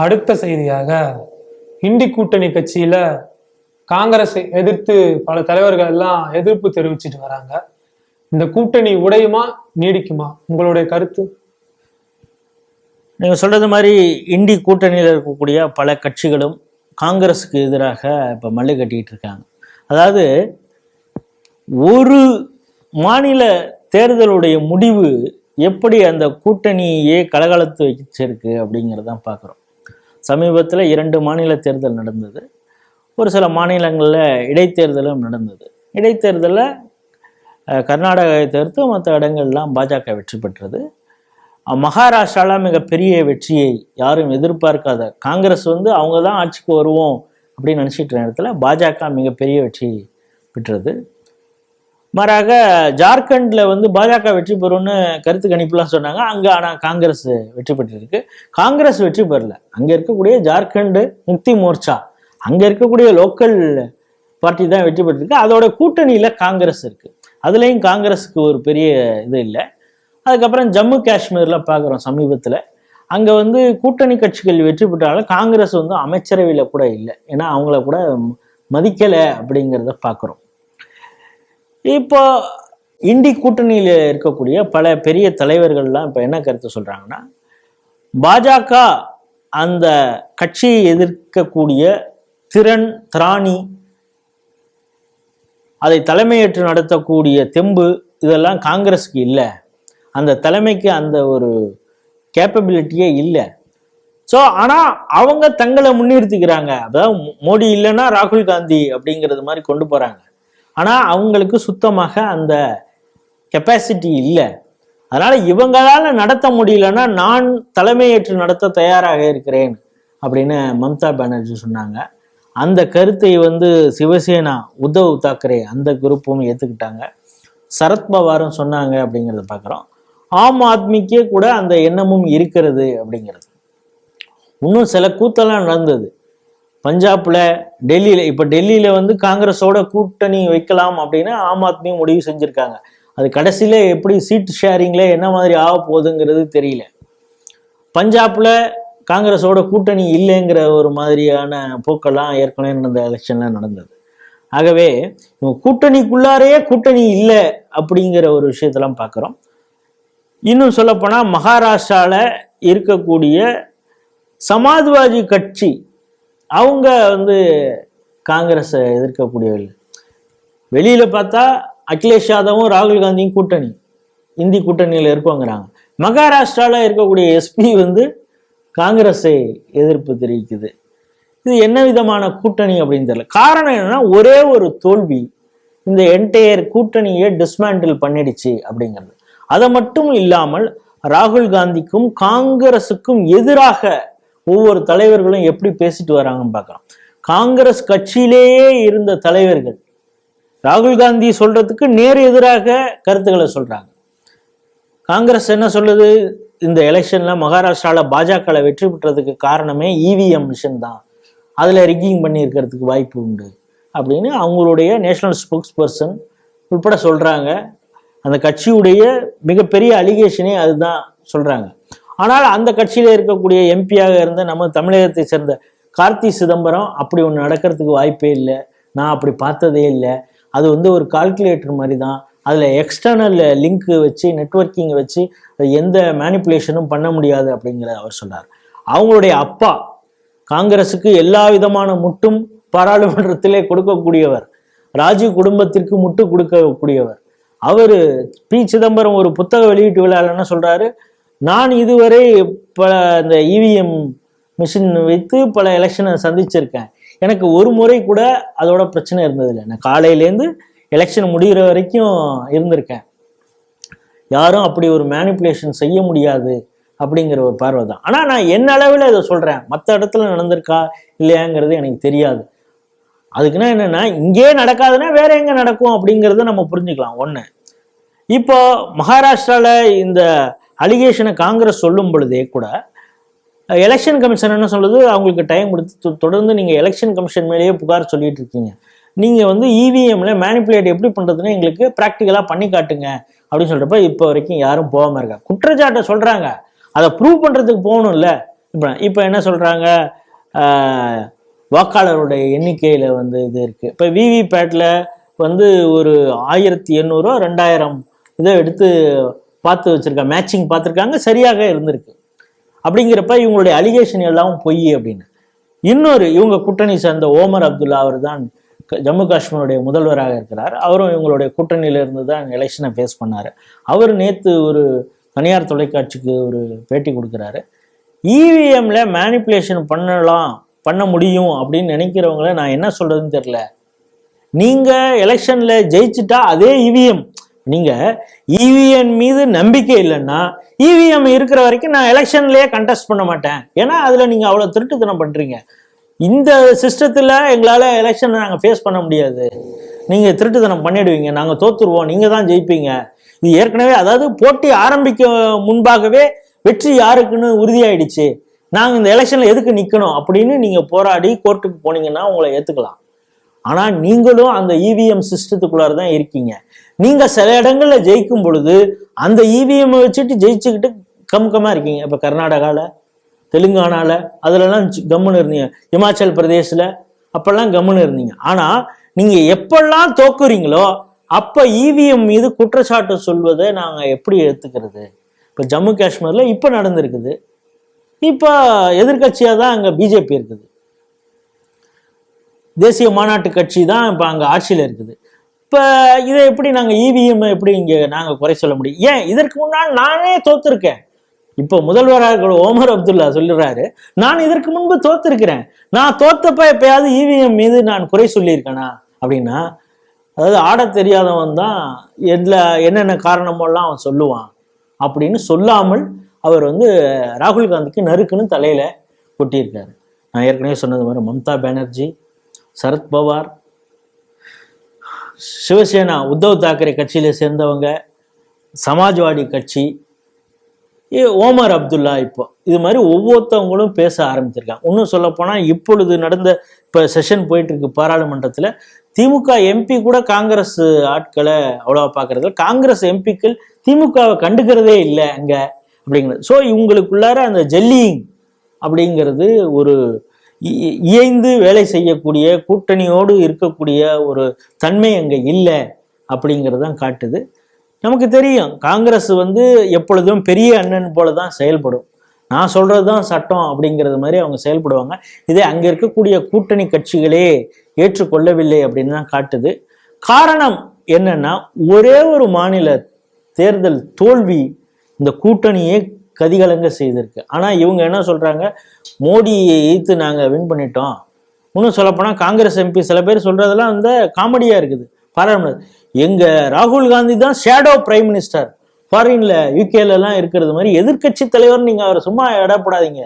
அடுத்த செய்தியாக இண்டி கூட்டணி கட்சியில காங்கிரஸை எதிர்த்து பல தலைவர்கள் எல்லாம் எதிர்ப்பு தெரிவிச்சிட்டு வராங்க. இந்த கூட்டணி உடையுமா நீடிக்குமா? உங்களுடைய கருத்து? நீங்கள் சொல்கிறது மாதிரி இண்டி கூட்டணியில் இருக்கக்கூடிய பல கட்சிகளும் காங்கிரஸுக்கு எதிராக இப்போ மல்லு கட்டிட்டு இருக்காங்க. அதாவது ஒரு மாநில தேர்தலுடைய முடிவு எப்படி அந்த கூட்டணியே கலகலத்து வச்சிருக்கு அப்படிங்கிறதான் பார்க்குறோம் சமீபத்தில் இரண்டு மாநில தேர்தல் நடந்தது. ஒரு சில மாநிலங்களில் இடைத்தேர்தலும் நடந்தது. இடைத்தேர்தலில் கர்நாடகாவை தவிர்த்து மற்ற இடங்கள்லாம் பாஜக வெற்றி பெற்றது. மகாராஷ்டிராவில் மிகப்பெரிய வெற்றியை யாரும் எதிர்பார்க்காத காங்கிரஸ் வந்து அவங்க தான் ஆட்சிக்கு வருவோம் அப்படின்னு நினச்சிட்டு நேரத்தில் பாஜக மிகப்பெரிய வெற்றி பெற்றது. மாறாக ஜார்க்கண்ட்ல வந்து பாஜக வெற்றி பெறும்னு கருத்து கணிப்புலாம் சொன்னாங்க. அங்க ஆனா காங்கிரஸ் வெற்றி பெற்றிருக்கு. காங்கிரஸ் வெற்றி பெறல. அங்க இருக்கக்கூடிய ஜார்க்கண்ட் முக்தி மோர்ச்சா அங்க இருக்கக்கூடிய லோக்கல் பார்ட்டி தான் வெற்றி பெற்றிருக்கு. அதோட கூட்டணியில காங்கிரஸ் இருக்கு. அதுலயும் காங்கிரஸுக்கு ஒரு பெரிய இது இல்லை. அதுக்கப்புறம் ஜம்மு காஷ்மீர்ல பார்க்குறோம் சமீபத்துல. அங்க வந்து கூட்டணி கட்சிகள் வெற்றி பெற்றாலும் காங்கிரஸ் வந்து அமைச்சரவையில கூட இல்லை. ஏன்னா அவங்கள கூட மதிக்கலை அப்படிங்கிறத பார்க்குறோம் இப்போ இண்டி கூட்டணியில் இருக்கக்கூடிய பல பெரிய தலைவர்கள்லாம் இப்போ என்ன கருத்து சொல்கிறாங்கன்னா பாஜக அந்த கட்சியை எதிர்க்கக்கூடிய திறன் திராணி அதை தலைமையேற்று நடத்தக்கூடிய தெம்பு இதெல்லாம் காங்கிரஸுக்கு இல்லை. அந்த தலைமைக்கு அந்த ஒரு கேப்பபிலிட்டியே இல்லை. ஸோ ஆனால் அவங்க தங்களை முன்னிறுத்திக்கிறாங்க. அதாவது மோடி இல்லைன்னா ராகுல் காந்தி அப்படிங்கிறது மாதிரி கொண்டு போகிறாங்க ஆனால் அவங்களுக்கு சுத்தமாக அந்த கெப்பாசிட்டி இல்லை. அதனால் இவங்களால நடத்த முடியலன்னா நான் தலைமையேற்று நடத்த தயாராக இருக்கிறேன் அப்படின்னு மம்தா பானர்ஜி சொன்னாங்க. அந்த கருத்தை வந்து சிவசேனா உத்தவ் தாக்கரே அந்த குரூப்பும் ஏற்றுக்கிட்டாங்க சரத்பவாரும் சொன்னாங்க அப்படிங்கிறத பார்க்குறோம் ஆம் ஆத்மிக்கே கூட அந்த எண்ணமும் இருக்கிறது அப்படிங்கிறது. இன்னும் சில கூத்தெல்லாம் நடந்தது. பஞ்சாப்ல டெல்லியில இப்ப டெல்லியில வந்து காங்கிரஸோட கூட்டணி வைக்கலாம் அப்படின்னு ஆம் ஆத்மி முடிவு செஞ்சிருக்காங்க. அது கடைசியில எப்படி சீட் ஷேரிங்ல என்ன மாதிரி ஆக போகுதுங்கிறது தெரியல. பஞ்சாப்ல காங்கிரஸோட கூட்டணி இல்லைங்கிற ஒரு மாதிரியான போக்கெல்லாம் ஏற்கனவே நடந்த எலெக்ஷன்ல நடந்தது. ஆகவே கூட்டணிக்குள்ளாரையே கூட்டணி இல்லை அப்படிங்கிற ஒரு விஷயத்தெல்லாம் பார்க்குறோம் இன்னும் சொல்லப்போனால் மகாராஷ்டிராவில் இருக்கக்கூடிய சமாஜ்வாதி கட்சி அவங்க வந்து காங்கிரஸை எதிர்க்கக்கூடியவர்கள். வெளியில் பார்த்தா அகிலேஷ் யாதவும் ராகுல் காந்தியும் கூட்டணி இந்தி கூட்டணியில் இருக்கோங்கிறாங்க. மகாராஷ்டிராவில் இருக்கக்கூடிய எஸ்பி வந்து காங்கிரஸை எதிர்ப்பு தெரிவிக்குது. இது என்ன விதமான கூட்டணி அப்படின்னு தெரியல. காரணம் என்னன்னா ஒரே ஒரு தோல்வி இந்த என்டையர் கூட்டணியை டிஸ்மேண்டில் பண்ணிடுச்சு அப்படிங்கிறது. அதை மட்டும் இல்லாமல் ராகுல் காந்திக்கும் காங்கிரஸுக்கும் எதிராக ஒவ்வொரு தலைவர்களும் எப்படி பேசிட்டு வராங்கன்னு பார்க்கலாம் காங்கிரஸ் கட்சியிலேயே இருந்த தலைவர்கள் ராகுல் காந்தி சொல்றதுக்கு நேர் எதிராக கருத்துக்களை சொல்றாங்க. காங்கிரஸ் என்ன சொல்லுது? இந்த எலெக்ஷன்ல மகாராஷ்டிராவில் பாஜகவை வெற்றி பெற்றதுக்கு காரணமே இவிஎம் மிஷின் தான். அதில் ரிக்கிங் பண்ணியிருக்கிறதுக்கு வாய்ப்பு உண்டு அப்படின்னு அவங்களுடைய நேஷனல் ஸ்போக்ஸ் பர்சன் உட்பட சொல்றாங்க. அந்த கட்சியுடைய மிகப்பெரிய அலிகேஷனே அதுதான் சொல்றாங்க. ஆனால் அந்த கட்சியில இருக்கக்கூடிய எம்பியாக இருந்த நம்ம தமிழகத்தை சேர்ந்த கார்த்தி சிதம்பரம் அப்படி ஒன்று நடக்கிறதுக்கு வாய்ப்பே இல்லை. நான் அப்படி பார்த்ததே இல்லை. அது வந்து ஒரு கால்குலேட்டர் மாதிரி தான் அதில் எக்ஸ்டர்னல் லிங்க்கு வச்சு நெட்ஒர்க்கிங் வச்சு எந்த மேனிப்புலேஷனும் பண்ண முடியாது அப்படிங்கிறத அவர் சொன்னார். அவங்களுடைய அப்பா காங்கிரஸுக்கு எல்லா விதமான முட்டும் பாராளுமன்றத்திலே கொடுக்கக்கூடியவர். ராஜீவ் குடும்பத்திற்கு முட்டு கொடுக்கக்கூடியவர். அவர் பி சிதம்பரம் ஒரு புத்தக வெளியீட்டு விழாவில் என்ன சொல்றாரு. நான் இதுவரை பல இந்த இவிஎம் மிஷின் வைத்து பல எலெக்ஷனை சந்திச்சிருக்கேன். எனக்கு ஒரு முறை கூட அதோட பிரச்சனை இருந்ததில்லை. நான் காலையிலேருந்து எலெக்ஷன் முடிகிற வரைக்கும் இருந்திருக்கேன். யாரும் அப்படி ஒரு மேனிப்புலேஷன் செய்ய முடியாது அப்படிங்கிற ஒரு பார்வை தான். ஆனால் நான் என்ன அளவில் இதை சொல்கிறேன் மற்ற இடத்துல நடந்திருக்கா இல்லையாங்கிறது எனக்கு தெரியாது. அதுக்குன்னா என்னென்னா இங்கே நடக்காதுன்னா வேற எங்கே நடக்கும் அப்படிங்கிறத நம்ம புரிஞ்சுக்கலாம். ஒன்று இப்போ மகாராஷ்டிராவில் இந்த அலிகேஷனை காங்கிரஸ் சொல்லும் பொழுதே கூட எலெக்ஷன் கமிஷன் என்ன சொல்லுது? அவங்களுக்கு டைம் கொடுத்து தொடர்ந்து நீங்கள் எலெக்ஷன் கமிஷன் மேலேயே புகார் சொல்லிட்டு இருக்கீங்க. நீங்கள் வந்து இவிஎம்ல மேனிப்புலேட் எப்படி பண்ணுறதுன்னு எங்களுக்கு ப்ராக்டிக்கலாக பண்ணி காட்டுங்க. அப்படின்னு சொல்கிறப்ப இப்போ வரைக்கும் யாரும் போகாம இருக்கா குற்றச்சாட்டை சொல்கிறாங்க அதை ப்ரூவ் பண்ணுறதுக்கு போகணும்ல. இப்போ இப்போ என்ன சொல்கிறாங்க வாக்காளருடைய எண்ணிக்கையில் வந்து இது இருக்குது இப்போ விவிபேட்டில் வந்து ஒரு ஆயிரத்தி எண்ணூறோ ரெண்டாயிரம் இதை எடுத்து பார்த்து வச்சுருக்காங்க மேட்சிங் பார்த்துருக்காங்க சரியாக இருந்திருக்கு. அப்படிங்கிறப்ப இவங்களுடைய அலிகேஷன் எல்லாம் பொய் அப்படின்னு. இன்னொரு இவங்க கூட்டணி சேர்ந்த ஓமர் அப்துல்லா அவர் தான் ஜம்மு காஷ்மீருடைய முதல்வராக இருக்கிறார். அவரும் இவங்களுடைய கூட்டணியிலிருந்து தான் எலெக்ஷனை ஃபேஸ் பண்ணார். அவர் நேற்று ஒரு தனியார் தொலைக்காட்சிக்கு ஒரு பேட்டி கொடுக்குறாரு. இவிஎம்ல மேனிப்புலேஷன் பண்ணலாம் பண்ண முடியும் அப்படின்னு நினைக்கிறவங்கள நான் என்ன சொல்றதுன்னு தெரில நீங்க எலெக்ஷன்ல ஜெயிச்சுட்டா அதே இவிஎம் நீங்கள் இவிஎம் மீது நம்பிக்கை இல்லைன்னா இவிஎம் இருக்கிற வரைக்கும் நான் எலெக்ஷன்லேயே கண்டெஸ்ட் பண்ண மாட்டேன். ஏன்னா அதில் நீங்கள் அவ்வளோ திருட்டுத்தனம் பண்ணுறீங்க இந்த சிஸ்டத்தில் எங்களால் எலெக்ஷனை நாங்கள் ஃபேஸ் பண்ண முடியாது. நீங்கள் திருட்டுத்தனம் பண்ணிடுவீங்க. நாங்கள் தோத்துருவோம். நீங்கள் தான் ஜெயிப்பீங்க. இது ஏற்கனவே அதாவது போட்டி ஆரம்பிக்க முன்பாகவே வெற்றி யாருக்குன்னு உறுதியாயிடுச்சு. நாங்கள் இந்த எலெக்ஷனில் எதுக்கு நிற்கணும் அப்படின்னு நீங்கள் போராடி கோர்ட்டுக்கு போனீங்கன்னா உங்களை ஏற்றுக்கலாம் ஆனால் நீங்களும் அந்த இவிஎம் சிஸ்டத்துக்குள்ளார தான் இருக்கீங்க. நீங்கள் சில இடங்களில் ஜெயிக்கும் பொழுது அந்த E இவிஎம் வச்சுட்டு ஜெயிச்சுக்கிட்டு கம் இருக்கீங்க. இப்போ கர்நாடகாவில் தெலுங்கானாவில் அதிலலாம் கம்முன்னு இருந்தீங்க. இமாச்சல் பிரதேசில் அப்போல்லாம் கம்முன்னு இருந்தீங்க. ஆனால் நீங்கள் எப்பெல்லாம் தோக்குறீங்களோ அப்போ இவிஎம் மீது குற்றச்சாட்டு சொல்வதை நாங்கள் எப்படி எடுத்துக்கிறது இப்போ ஜம்மு காஷ்மீரில் இப்போ நடந்திருக்குது. இப்போ எதிர்கட்சியாக தான் அங்கே பிஜேபி இருக்குது. தேசிய மாநாட்டு கட்சி தான் இப்போ அங்கே ஆட்சியில் இருக்குது. இப்போ இதை எப்படி நாங்கள் இவிஎம் எப்படி இங்கே நாங்கள் குறை சொல்ல முடியும்? ஏன்? இதற்கு முன்னால் நானே தோத்துருக்கேன். இப்போ முதல்வராக இருக்கிற ஓமர் அப்துல்லா சொல்லுறாரு நான் இதற்கு முன்பு தோத்துருக்கிறேன். நான் தோத்தப்ப எப்பயாவது இவிஎம் மீது நான் குறை சொல்லியிருக்கேனா? அப்படின்னா அதாவது ஆடத் தெரியாதவன் தான் எதில் என்னென்ன காரணமெல்லாம் அவன் சொல்லுவான் அப்படின்னு சொல்லாமல் அவர் வந்து ராகுல் காந்திக்கு நறுக்குன்னு தலையில கொட்டியிருக்காரு. நான் ஏற்கனவே சொன்னது மாதிரி மம்தா பானர்ஜி சரத் பவார் சிவசேனா உத்தவ் தாக்கரே கட்சியில் சேர்ந்தவங்க சமாஜ்வாடி கட்சி ஓமர் அப்துல்லா இப்போ. இது மாதிரி ஒவ்வொருத்தவங்களும் பேச ஆரம்பிச்சிருக்காங்க. இன்னும் சொல்லப்போனால் இப்பொழுது நடந்த இப்போ செஷன் போயிட்டுருக்கு பாராளுமன்றத்தில் திமுக எம்பி கூட காங்கிரஸ் ஆட்களை அவ்வளோவா பார்க்கறது காங்கிரஸ் எம்பிக்கள் திமுகவை கண்டுக்கிறதே இல்லை அங்கே அப்படிங்கிறது ஸோ இவங்களுக்குள்ளார அந்த ஜெல்லிங் அப்படிங்கிறது ஒரு இயைந்து வேலை செய்யக்கூடிய கூட்டணியோடு இருக்கக்கூடிய ஒரு தன்மை அங்கே இல்லை அப்படிங்கிறது தான் காட்டுது. நமக்கு தெரியும் காங்கிரஸ் வந்து எப்பொழுதும் பெரிய அண்ணன் போல தான் செயல்படும். நான் சொல்றது தான் சட்டம் அப்படிங்கிறது மாதிரி அவங்க செயல்படுவாங்க. இதே அங்கே இருக்கக்கூடிய கூட்டணி கட்சிகளே ஏற்றுக்கொள்ளவில்லை அப்படின்னு தான் காட்டுது. காரணம் என்னன்னா ஒரே ஒரு மாநில தேர்தல் தோல்வி இந்த கூட்டணியே கதிகலங்க செய்திருக்கு. ஆனால் இவங்க என்ன சொல்கிறாங்க மோடியை எய்த்து நாங்கள் வின் பண்ணிட்டோம். இன்னும் சொல்லப்போனால் காங்கிரஸ் எம்பி சில பேர் சொல்கிறதெல்லாம் வந்து காமெடியாக இருக்குது. பாராளுமன்ற. எங்கள் ராகுல் காந்தி தான் ஷேடோ பிரைம் மினிஸ்டர் ஃபாரின்ல யூகேலலாம் இருக்கிறது மாதிரி எதிர்க்கட்சி தலைவர் நீங்கள் அவர் சும்மா இடப்படாதீங்க.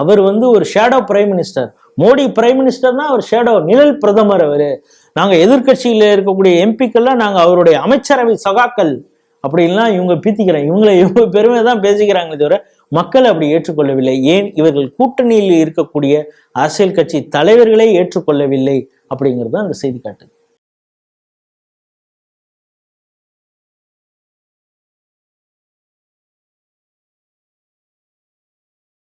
அவர் வந்து ஒரு shadow prime minister Modi prime மினிஸ்டர்னா அவர் ஷேடோ நிழல் பிரதமர் அவர். நாங்கள் எதிர்கட்சியில் இருக்கக்கூடிய எம்பிக்கள்லாம் நாங்கள் அவருடைய அமைச்சரவை சகாக்கள். அப்படின்லாம் இவங்க பீத்திக்கிறாங்க இவங்களை இவங்க பெருமை தான் பேசிக்கிறாங்களே தவிர மக்கள் அப்படி ஏற்றுக்கொள்ளவில்லை. ஏன் இவர்கள் கூட்டணியில் இருக்கக்கூடிய அரசியல் கட்சி தலைவர்களே ஏற்றுக்கொள்ளவில்லை அப்படிங்கிறது தான் அந்த செய்தி காட்டுது